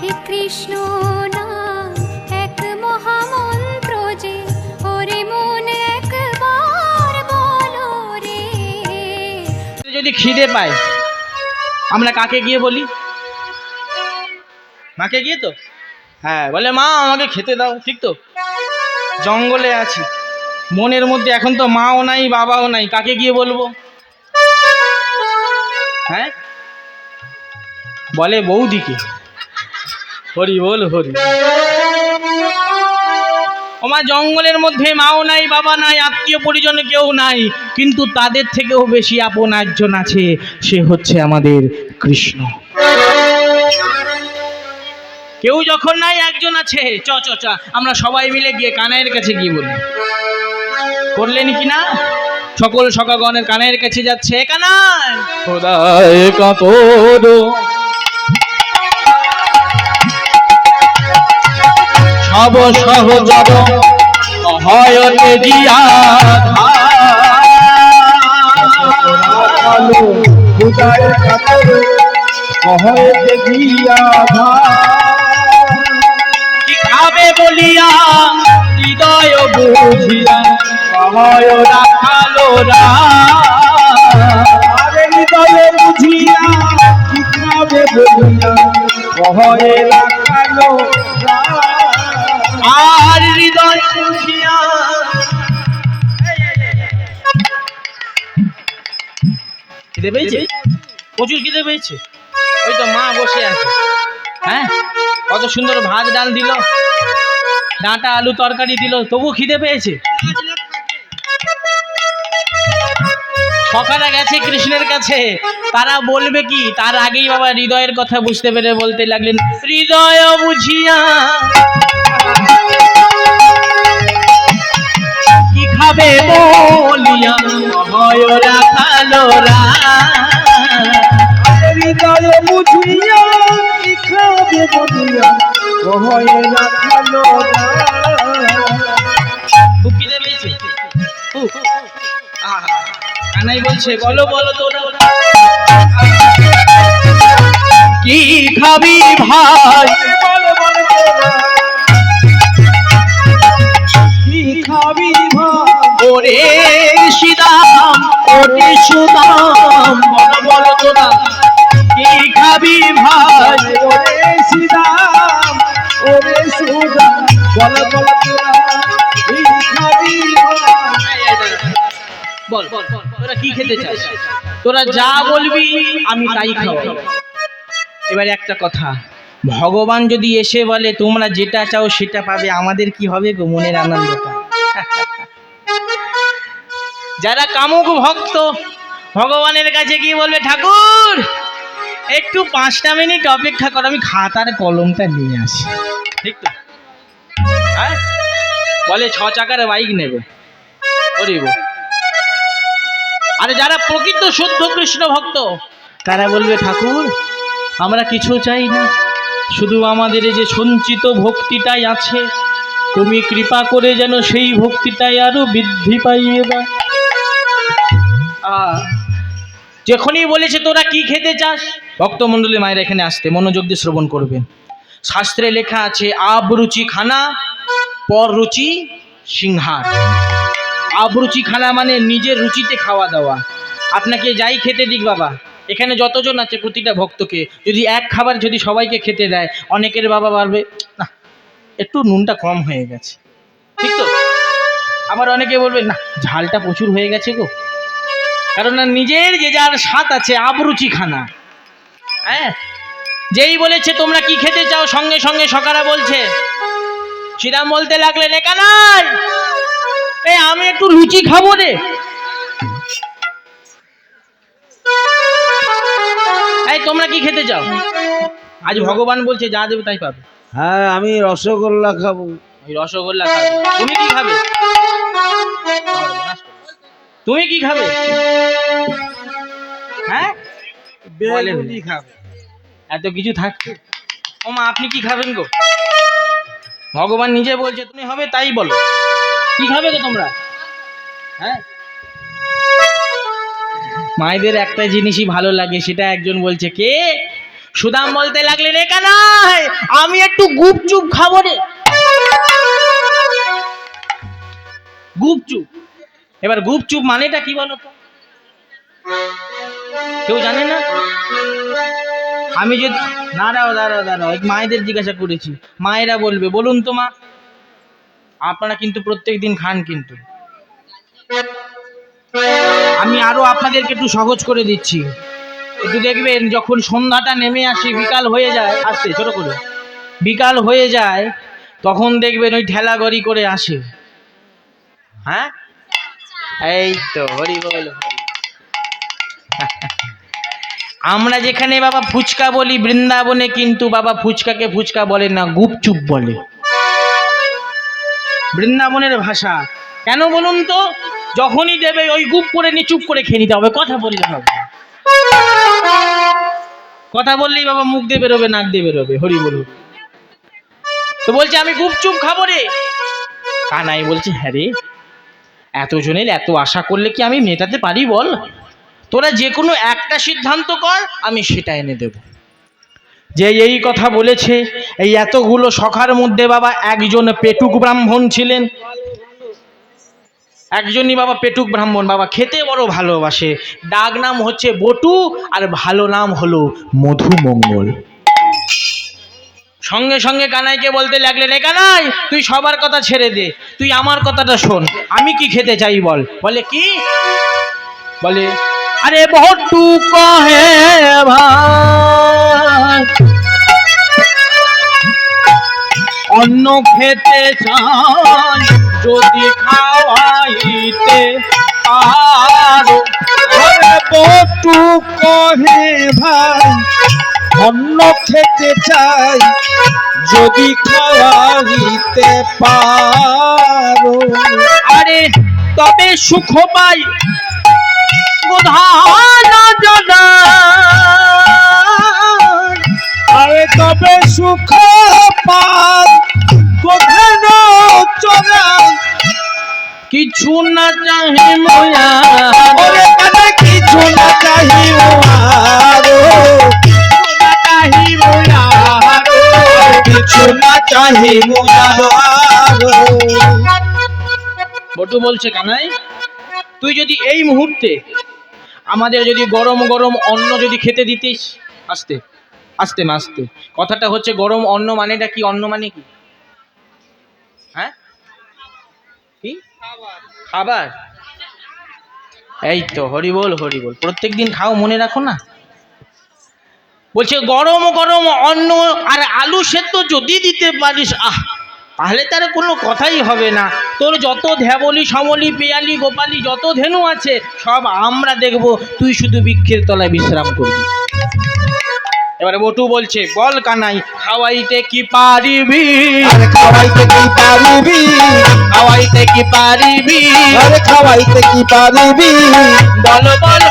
হরে কৃষ্ণ নাম, এক মহামন্ত্র যে ওরে মন একবার বলো রে। যদি খিদে পায়, আমরা কাকে গিয়ে বলি? মাকে গিয়ে তো? হ্যাঁ বলে মা, আমাকে খেতে দাও, ঠিক তো? জঙ্গলে আছি। মনের মধ্যে এখন তো মাও নাই, বাবাও নাই, কাকে গিয়ে বলব? হ্যাঁ? বলে বৌদিকে। হরি বল হরি। ওমা জঙ্গলের মধ্যে মাও নাই বাবা নাই আত্মীয় পরিজন কেউ নাই কিন্তু তাদের থেকেও বেশি আপন একজন আছে সে হচ্ছে আমাদের কৃষ্ণ। কেউ যখন নাই একজন আছে। চ চ চ আমরা সবাই মিলে গিয়ে কানাইয়ের কাছে গিয়ে বলি। করলেন কি না? সকল সকাগণের কানাইয়ের কাছে যাচ্ছে। কানাই! খোদায় কাতর সব সহজর কহয়ে দেখিয়া কি খাবে বলিয়া হৃদয় বুঝিয়া সহায় রাখালো হৃদয়ে বুঝিয়া কিতাবে বলিয়া কহয়ে রাখালো খিদে পেয়েছে? প্রচুর খিদে পেয়েছে। ওই তো মা বসে আছে। হ্যাঁ? কত সুন্দর ভাত ডাল দিল। ডাঁটা আলু তরকারি দিল। তবু খিদে পেয়েছে। সকালে গেছে কৃষ্ণের কাছে। তারা বলবে কি? তার আগেই বাবা হৃদয়ের কথা বুঝতে পেরে বলতে লাগলেন হৃদয় বুঝিয়া খাবে বলিয়া ভয় রাখালো বলিয়া রাখালো খুব খুব। আহা, কানাই বলছে বলো বলো তোরা কি খাবি ভাই বলে বলে তোরা তোরা খাবি খাবি যা বলবি, আমি তাই খাওয়াই এবার একটা কথা, ভগবান যদি এসে বলে, তোমরা যেটা চাও সেটা পাবে, আমাদের কি হবে গো? মনের আনন্দটা। যারা কামুক ভক্ত, ভগবানের কাছে গিয়ে বলবে, ঠাকুর, একটু পাঁচটা মিনিট অপেক্ষা করো, আমি খাতার কলমটা নিয়ে আসি। ঠিক তো? হ্যাঁ? বলে ছ চাকার বাইক নেবে। গো। আরে যারা প্রকৃত শুদ্ধ কৃষ্ণ ভক্ত, তারা বলবে, ঠাকুর, আমরা কিছু চাই না। শুধু আমাদের যে সঞ্চিত ভক্তিটাই আছে। তুমি কৃপা করে যেন সেই ভক্তিটাই আরও বৃদ্ধি পাইয়ে দাও। যখনই বলেছে তোরা কি খেতে চাস? ভক্তমণ্ডলী মায়ের এখানে আসতে মনোযোগ দিয়ে শ্রবণ করবেন। শাস্ত্রে লেখা আছে আবরুচি খানা, পর রুচি সিংহার। আবরুচি খানা মানে নিজের রুচিতে খাওয়া দাওয়া। আপনাকে যাই খেতে দিক বাবা, এখানে যতজন আছে প্রতিটা ভক্তকে, যদি এক খাবার যদি সবাইকে খেতে দেয়, অনেকের বাবা পারবে না, একটু নুনটা কম হয়ে গেছে। ঠিক তো? আবার অনেকে বলবে, না, ঝালটা প্রচুর হয়ে গেছে গো। কারণ নিজের যে যার স্বাদ আছে আবরুচি খানা হ্যাঁ? যেই বলেছে তোমরা কি খেতে চাও? সঙ্গে সঙ্গে সকারা বলছে শ্রীরাম বলতে লাগলেন একানার এই আমি একটু লুচি খাব রে। এই তোমরা কি খেতে চাও? আজ ভগবান বলছে যা দেবে তাই পাবে। হ্যাঁ আমি রসগোল্লা খাব। রসগোল্লা খাবে। তুমি কি খাবে? তুমি কি খাবে? হ্যাঁ? বলেন। বেগুনি খাব। এত কিছু থাকছে ও মা আপনি কি খাবেন গো? ভগবান নিজে বলছে তুমি হবে তাই বলো। কি খাবে গো তোমরা? হ্যাঁ? মায়েদের একটা জিনিসই ভালো লাগে সেটা একজন বলছে কে? সুদাম বলতে লাগলেন রে কানাই আমি একটু গুপচুপ খাব রে। গুপচুপ? এবার গুপচুপ মানেটা কি বলো তো? কেউ জানে না? আমি যে দাঁড়াও দাঁড়াও দাঁড়াও মায়েদের জিজ্ঞাসা করেছি। মায়েরা বলবে, বলুন তো মা। আপনারা কিন্তু প্রত্যেক দিন খান কিন্তু। আমি আরও আপনাদেরকে একটু সহজ করে দিচ্ছি। একটু দেখবেন, যখন সন্ধ্যাটা নেমে আসে, বিকাল হয়ে যায় আসতে ছোট করে। বিকাল হয়ে যায়, তখন দেখবেন ওই ঠেলা গড়ি করে আসে। হ্যাঁ? এই তো হরি বল আমরা যেখানে বাবা ফুচকা বলি, বৃন্দাবনে কিন্তু বাবা ফুচকাকে ফুচকা বলে না, গুপচুপ বলে। বৃন্দাবনের ভাষা। কেন বলুন তো? যখনই দেবে, ওই গুপ করে নি চুপ করে খেয়ে নিতে হবে, কথা বললে হবে। কথা বললেই বাবা মুখ দিয়ে বেরোবে, নাক দিয়ে বেরোবে, হরি বলুন। তো বলছে, আমি গুপচুপ খাব রে। কানাই বলছে হ্যাঁ রে। এতজনের এত আশা করলে কি আমি মেটাতে পারি বল? তোরা যে কোনো একটা সিদ্ধান্ত কর, আমি সেটা এনে দেব। যে এই কথা বলেছে, এই এতগুলো সখার মধ্যে বাবা একজন পেটুক ব্রাহ্মণ ছিলেন। একজনই বাবা পেটুক ব্রাহ্মণ। বাবা খেতে বড় ভালোবাসে। ডাক নাম হচ্ছে বটু আর ভালো নাম হলো মধুমঙ্গল। সঙ্গে সঙ্গে কানাইকে বলতে লাগলে, রে কানাই, তুই সবার কথা ছেড়ে দে, তুই আমার কথাটা শোন, আমি কি খেতে চাই বল। বলে, কি? বলে, আরে বটু কহে ভাই, অন্ন খেতে চাই, যদি খাওয়াইতে পারো। বটু কহে ভাই অন্ন খেতে চাই যদি খাওয়াইতে পারো। আরে তবে সুখ পাই প্রধান বটু বলছে, কানাই, তুই যদি এই মুহূর্তে আমাদের যদি গরম গরম অন্ন যদি খেতে দিতিস, আস্তে আস্তে মা, আস্তে। কথাটা হচ্ছে গরম অন্ন মানেটা কি? অন্ন মানে কি? হ্যাঁ? কি? খাবার। এই তো হরি বল হরি বল প্রত্যেক দিন খাও, মনে রাখো না? বলছে, গরম গরম, অন্ন আর আলু সেদ্ধ যদি দিতে পারিস, আহ, তাহলে তার কোনো কথাই হবে না। তোর যত ধ্যাবলি, সমলি, পেয়ালি, গোপালি, যত ধেনু আছে, সব আমরা দেখব। তুই শুধু বৃক্ষের তলায় বিশ্রাম করবি। এবারে বটু বলছে বল কানাই খাওয়াইতে কি পারিবি? খাওয়াইতে কি পারিবি? খাওয়াইতে কি পারিবি? আরে খাওয়াইতে কি পারিবি? বল বল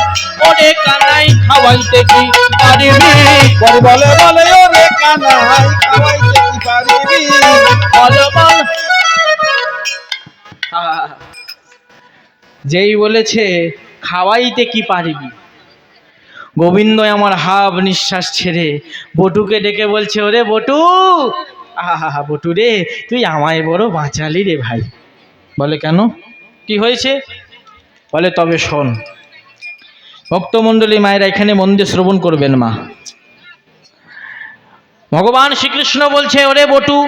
ওরে কানাই খাওয়াইতে কি পারিবি? বলে বলে বলে ওরে কানাই খাওয়াইতে কি পারিবি? বল বল। যেই বলেছে খাওয়াইতে কি পারিবি? গোবিন্দ আমার হাব নিঃশ্বাস ছেড়ে বটুকে ডেকে বলছে, ওরে বটু! আহা বটু রে, তুই আমায় বড় বাঁচালি রে ভাই। বলে, কেন? কি হয়েছে? বলে, তবে শোন, ভক্তমণ্ডলী মায়েরা এখানে মন্দির শ্রবণ করবেন মা। ভগবান শ্রীকৃষ্ণ বলছে, ওরে বটু,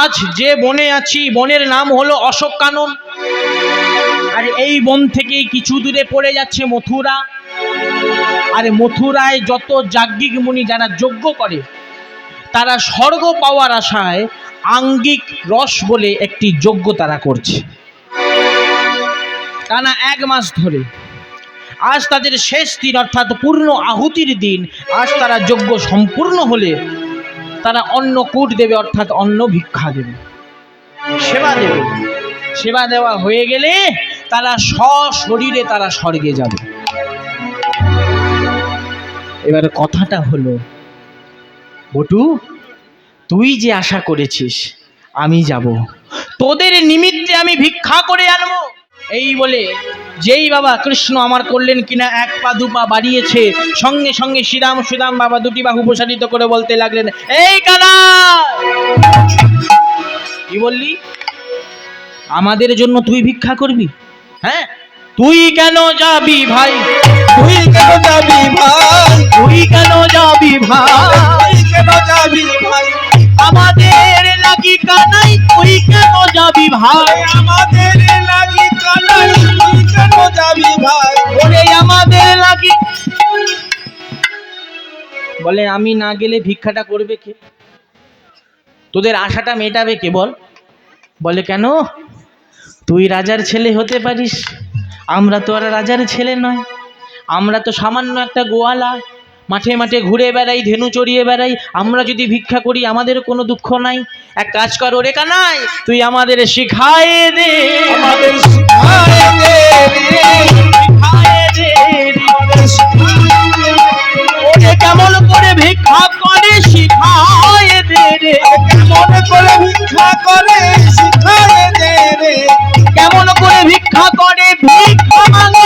আজ যে বনে আছি, বনের নাম হলো অশোক কানন। আর এই বন থেকেই কিছু দূরে পড়ে যাচ্ছে মথুরা। আর মথুরায় যত যাজ্ঞিক মুনি যারা যজ্ঞ করে, তারা স্বর্গ পাওয়ার আশায় আঙ্গিক রস বলে একটি যজ্ঞ তারা করছে। টানা এক মাস ধরে, আজ তাদের শেষ দিন অর্থাৎ পূর্ণ আহুতির দিন, আজ তারা যজ্ঞ সম্পূর্ণ হলে তারা অন্ন কূট দেবে অর্থাৎ অন্ন ভিক্ষা দেবে। সেবা দেবে। সেবা দেওয়া হয়ে গেলে তারা সশরীরে তারা স্বর্গে যাবে। এবার কথাটা হলো, বটু, তুই যে আশা করেছিস, আমি যাব। তোদের নিমিত্তে আমি ভিক্ষা করে আনব। এই বলে, যেই বাবা কৃষ্ণ আমার করলেন কিনা এক পা দু পা বাড়িয়েছে, সঙ্গে সঙ্গে শ্রীরাম সুদাম বাবা দুটি বাহু প্রসারিত করে বলতে লাগলেন, এই কানা! কি বললি? আমাদের জন্য তুই ভিক্ষা করবি? হ্যাঁ? তুই কেন যাবি ভাই? তুই কেন যাবি ভাই? তুই কেন যাবি ভাই? কেন যাবি ভাই? আমাদের লাগি কানাই তুই কেন যাবি ভাই? আমাদের লাগি কানাই তুই কেন যাবি ভাই? ওরে আমাদের লাগি বলে আমি না গেলে ভিক্ষাটা করবে কে? তোদের আশাটা মেটাবে কে বল? বলে কেন? তুই রাজার ছেলে হতে পারিস। আমরা তো আর রাজার ছেলে নয়। আমরা তো সামান্য একটা গোয়ালা। মাঠে মাঠে ঘুরে বেড়াই ধেনু চড়িয়ে বেড়াই। আমরা যদি ভিক্ষা করি আমাদের কোনো দুঃখ নাই। এক কাজ কর ওরে কানাই তুই আমাদের শিখায় দে। আমাদের শিখায় দে। শিখায় দে। ভিক্ষা করে শিখায় দে রে। কেমন করে ভিক্ষা করে শিখায় দে রে। কেমন করে ভিক্ষা করে ভিক্ষা মাগে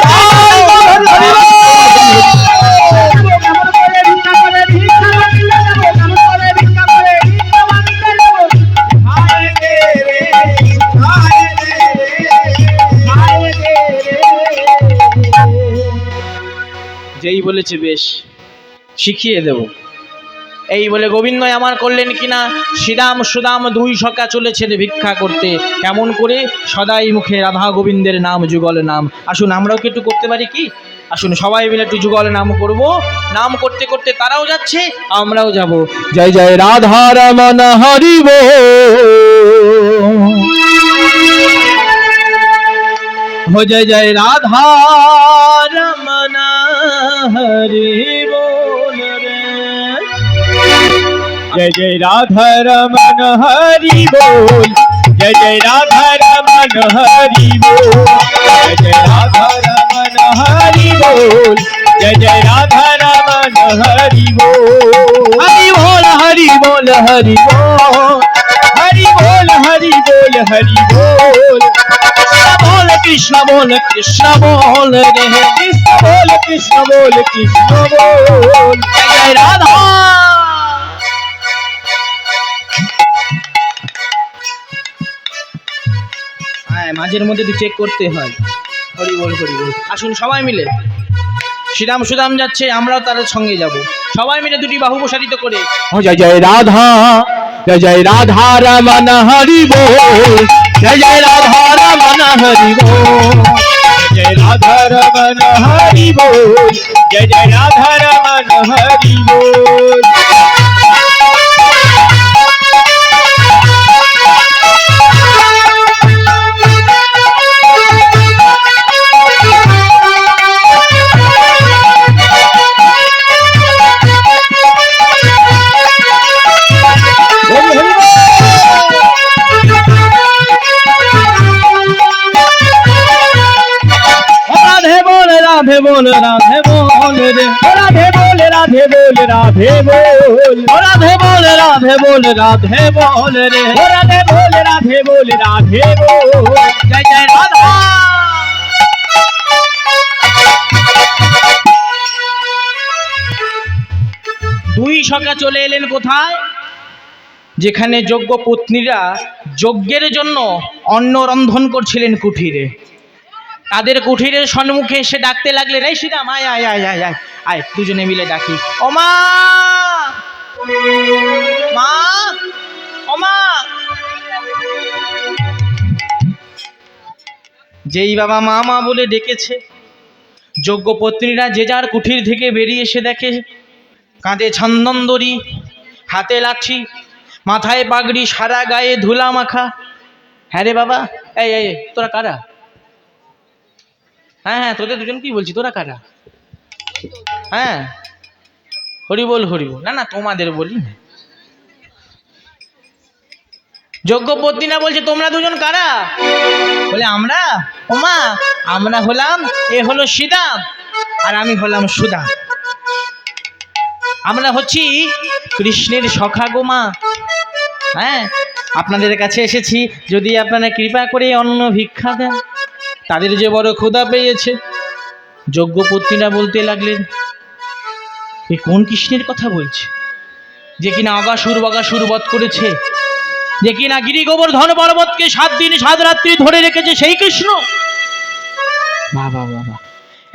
শিখায় দে রে শিখায় দে রে শিখায় দে রে। যেই বলেছে বেশ। শিখিয়ে দেব। এই বলে গোবিন্দ, আমার করলেন কিনা শ্রীরাম সুদাম দুই সকা চলেছেন ভিক্ষা করতে। কেমন করে? সদাই মুখে রাধা গোবিন্দের নাম, যুগল নাম। আসুন, আমরাও কি একটু করতে পারি কি? আসুন, সবাই মিলে একটু যুগল নাম করব। নাম করতে করতে তারাও যাচ্ছে, আমরাও যাব। জয় জয় রাধা রমন হরিব। জয় জয় রাধা রমন হরিব। जय जय राधा रमन हरि बोल। जय जय राधा रमन हरि बोल। जय जय राधा रमन हरि बोल। जय जय राधा रमन हरि बोल। हरि बोल हरि बोल हरि बोल। हरि बोल हरि बोल हरि बोल। बोल, कृष्ण बोल कृष्ण बोल रे। कृष्ण बोल कृष्ण बोल कृष्ण बोल। जय राधा। হ্যাঁ মাঝের মধ্যে তো চেক করতে হয়। হরি বল হরি বল। আসুন সবাই মিলে। শ্রীরাম, সুদাম যাচ্ছে, আমরাও তার সঙ্গে যাব। সবাই মিলে দুটি বাহু প্রসারিত করে। জয় জয় রাধা, জয় জয় রাধা রমন হরি বল। জয় জয় রাধা রমন হরি বল। জয় রাধা রমন হরি বল। জয় জয় রাধা রমন হরি বল। রাধে বল রাধে বল রে। রাধে বল রাধে বল রাধে বল। রাধে বল রাধে বল রাধে বল রে। রাধে বল রাধে বল রাধে বল। জয় জয় রাধা। দুই সখা চলে এলেন কোথায়? যেখানে যোগ্য পত্নীরা যজ্ঞের জন্য অন্ন রন্ধন করছিলেন কুঠিরে। তাদের কুঠিরের সম্মুখে এসে ডাকতে লাগলেন, এই শ্রীরাম আয় আয় আয় আয় আয় আয়, দুজনে মিলে ডাকি। ও মা! যেই বাবা মা মা বলে ডেকেছে। যোগ্য পত্নীরা যে যার কুঠির থেকে বেরিয়ে এসে দেখে। কাঁধে ছন্দন্দরি হাতে লাঠি, মাথায় পাগড়ি, সারা গায়ে ধুলা মাখা। হ্যাঁ রে বাবা এই, তোরা কারা? হ্যাঁ হ্যাঁ তোদের দুজন কি বলছি? তোরা কারা? হ্যাঁ? হরি বল হরি বল। না না, তোমাদের বলি না। যোগ্য পত্নীরা বলছে, তোমরা দুজন কারা? বলে, আমরা? ওমা, আমরা হলাম, এ হলো সীতাম আর আমি হলাম সুদা আমরা হচ্ছি কৃষ্ণের সখা গোমা হ্যাঁ আপনাদের কাছে এসেছি, যদি আপনারা কৃপা করে অন্য ভিক্ষা দেন। তাদের যে বড় ক্ষুধা পেয়েছে যজ্ঞপত্নীরা বলতে লাগলেন, এ কোন কৃষ্ণের কথা বলছে? যে কিনা আগাসুর বাগাসুর বধ করেছে, যে কিনা গিরি গোবর্ধন পর্বতকে সাত দিন সাত রাত্রি ধরে রেখেছে সেই কৃষ্ণ? বাবা বাবা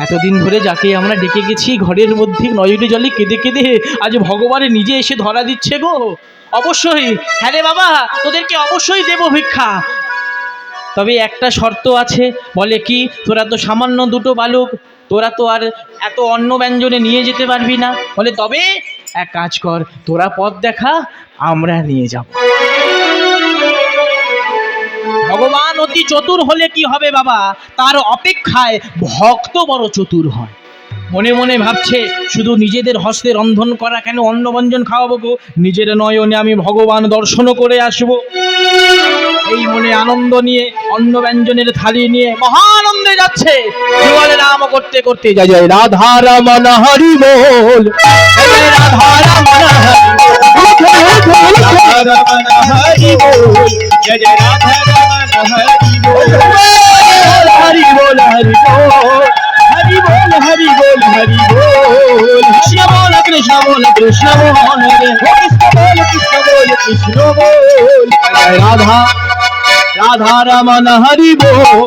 এতদিন ধরে যাকে আমরা ডেকে গেছি ঘরের মধ্যে নয়নে জলে কেঁদে কেঁদে, আজ ভগবানের নিজে এসে ধরা দিচ্ছে গো। অবশ্যই হ্যাঁ রে বাবা, তোদেরকে অবশ্যই দেব ভিক্ষা। তবে একটা শর্ত আছে, বলে কি, তোরা তো সামান্য দুটো বালক, তোরা তো আর এত অন্য ব্যঞ্জনে নিয়ে যেতে পারবি না। বলে, তবে এক কাজ কর, তোরা পথ দেখা, আমরা নিয়ে যাব। ভগবান অতি চতুর হলে কি হবে বাবা? তার অপেক্ষায় ভক্ত বড় চতুর হয়। মনে মনে ভাবছে, শুধু নিজেদের হস্তে রন্ধন করা কেন অন্ন ব্যঞ্জন খাওয়াবো গো? নিজের নয়নে আমি ভগবান দর্শনও করে আসব। এই মনে আনন্দ নিয়ে অন্ন ব্যঞ্জনের থালি নিয়ে মহানন্দে যাচ্ছে। বলে নাম করতে করতে জয় জয় রাধা রমন, হরি বল। রাধা হরি বল। হরি বল। হরি বল হরি বল কৃষ্ণ বল কৃষ্ণ বল কৃষ্ণ বল কৃষ্ণ বল কৃষ্ণ বল কৃষ্ণ বল। জয় রাধা রাধা রমন হরি বল।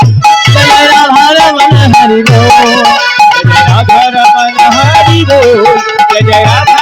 রাধা রমন হরি বল। রাধা রমন হরি বল। জয় রাধা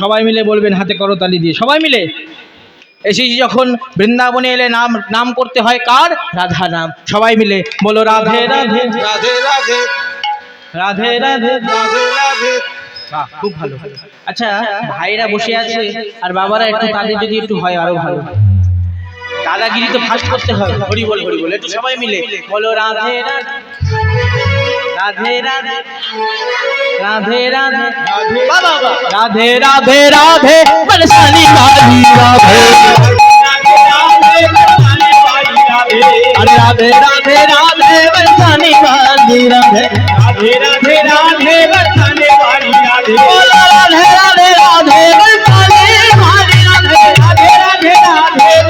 সবাই মিলে বলবেন হাতে করতালি দিয়ে সবাই মিলে। এসেছি যখন বৃন্দাবনে এলে নাম নাম করতে হয় কার? রাধা নাম। সবাই মিলে বলো রাধে রাধে। রাধে রাধে। রাধে রাধে রাধে। রাধে খুব ভালো। আচ্ছা ভাইরা বসে আছে আর বাবারা একটু তাদের যদি একটু হয় আরও ভালো। দাদাগিরি তো ফাস্ট করতে হয়। হরি বল হরি বল। একটু সবাই মিলে বলো রাধে রাধে। राधे राधे। राधे राधे। बाबा राधे राधे राधे। राधे। अरे राधे राधे राधे। वाली राधे। राधे राधे राधे। बरसाने वाली राधे। राधे राधे राधे। बरसाने वाली राधे राधे राधे।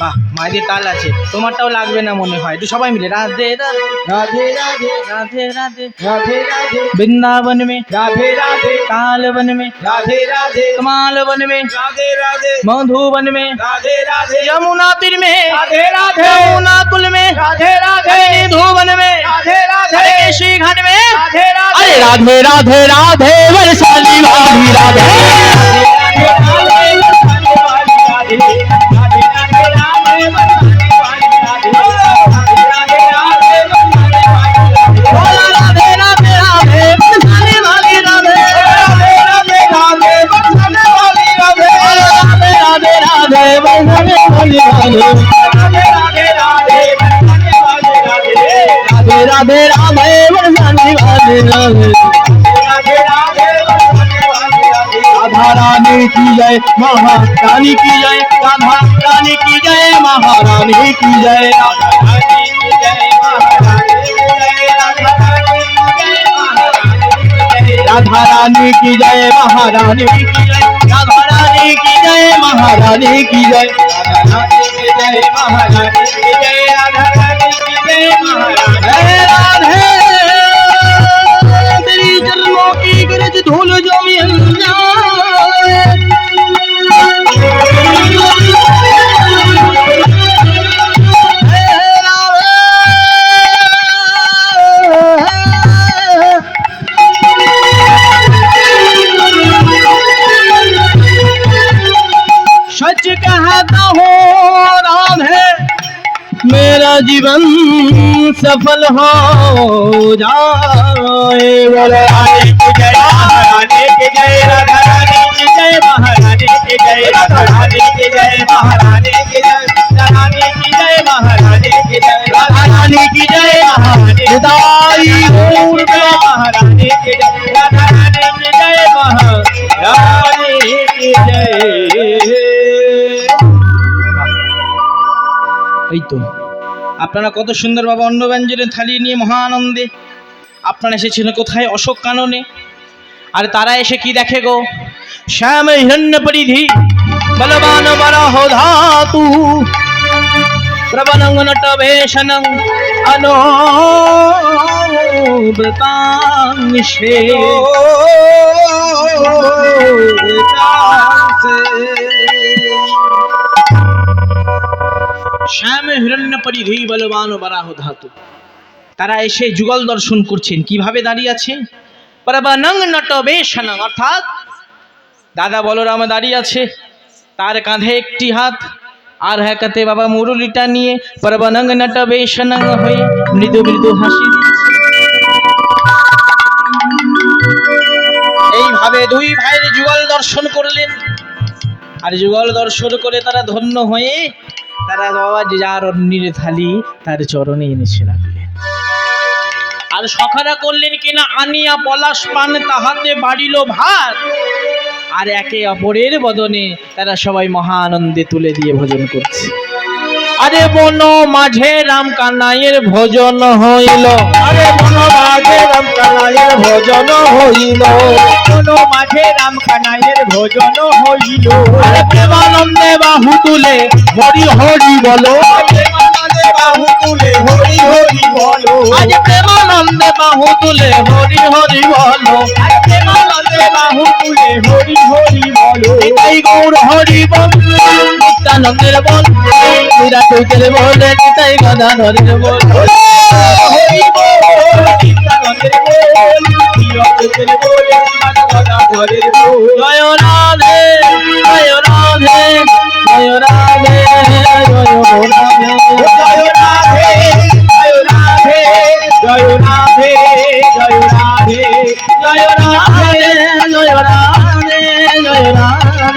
বাহ মায়েদের তাল আছে তোমারটাও লাগবে না মনে হয় তো সবাই মিলে রাধে রাধে রাধে রাধে রাধে রাধে রাধে বৃন্দাবন মে রাধে রাধে কালবন মে রাধে রাধে কমালবন মে রাধে রাধে মধুবন মে রাধে রাধে यमुना तीर में राधे राधे यमुना कुल में राधे राधे धुवन में राधे राधे केशी घाट में राधे राधे अरे राधे राधे राधे वैशाली राधे राधे राधे राधे राधे वरसाली वाली राधे राधा रानी की जय महारानी की जय राधा रानी की जय महारानी की जय राधा रानी की जय महारानी की जय राधा रानी की जय महारानी की जय जय महारानी जय जीवन सफल हो जाए बोले राधे की जय महारानी की जय राधा रानी की जय महारानी की जय राधा रानी की जय महारानी की जय रानी की जय महारानी की जय राधा रानी की जय महारानी दाई गौर जय महारानी की जय राधा रानी की जय महारानी की जय এই তো আপনারা কত সুন্দরভাবে অন্ন ব্যঞ্জনের থালি নিয়ে মহানন্দে। আপনারা এসেছিলেন কোথায় অশোক কাননে? আর তারা এসে কি দেখে গো? শ্যাম হিরণ্য পরিধি, বলবান বরাহ ধাতু প্রবলং নট বেশনং অনোব্রতাংশে শ্যাম হিরণ্য পরিধি বলবান ও বারাহ ধাতু। তারা এসে যুগল দর্শন করছেন, কীভাবে দাঁড়িয়ে আছে? প্রবনং নট বেশনং অর্থাৎ দাদা বলরাম দাঁড়িয়ে আছে, তার কাঁধে একটি হাত, আর হ্যাকাতে বাবা মুরুলিটা নিয়ে প্রবনং নট বেশনং হয়ে মৃদু মৃদু হাসি। এইভাবে দুই ভাইয়ের যুগল দর্শন করলেন। আর যুগল দর্শন করে তারা ধন্য হয়ে তারা বাবা যে যার অন্যের থালি, তার চরণে এনেছে রাখলেন। আর সখারা করলেন কিনা আনিয়া পলাশ পান, তাহাতে বাড়িল ভাত। আর একে অপরের বদনে তারা সবাই মহা আনন্দে তুলে দিয়ে ভোজন করছে। আরে বন মাঝে রাম কানাইয়ের ভোজন হইল। আরে মন মাঝে রাম কানাইয়ের ভোজন হইল। মন মাঝে রাম কানাইয়ের ভোজন হইল। আরে প্রেমানন্দে বাহু তুলে হরি হরি বলো। প্রেমানন্দে বাহু তুলে হরি হরি বলো। আজ প্রেমানন্দে বাহু তুলে হরি হরি বলো। আরে প্রেমানন্দে বাহু তুলে হরি হরি বলো। নিতাই গৌর হরি বল নিত্যানন্দের বল তুরা নিতাই গদাধরের বল। বল Radhe Radhe Radhe.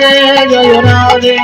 llorar, yo lloraré.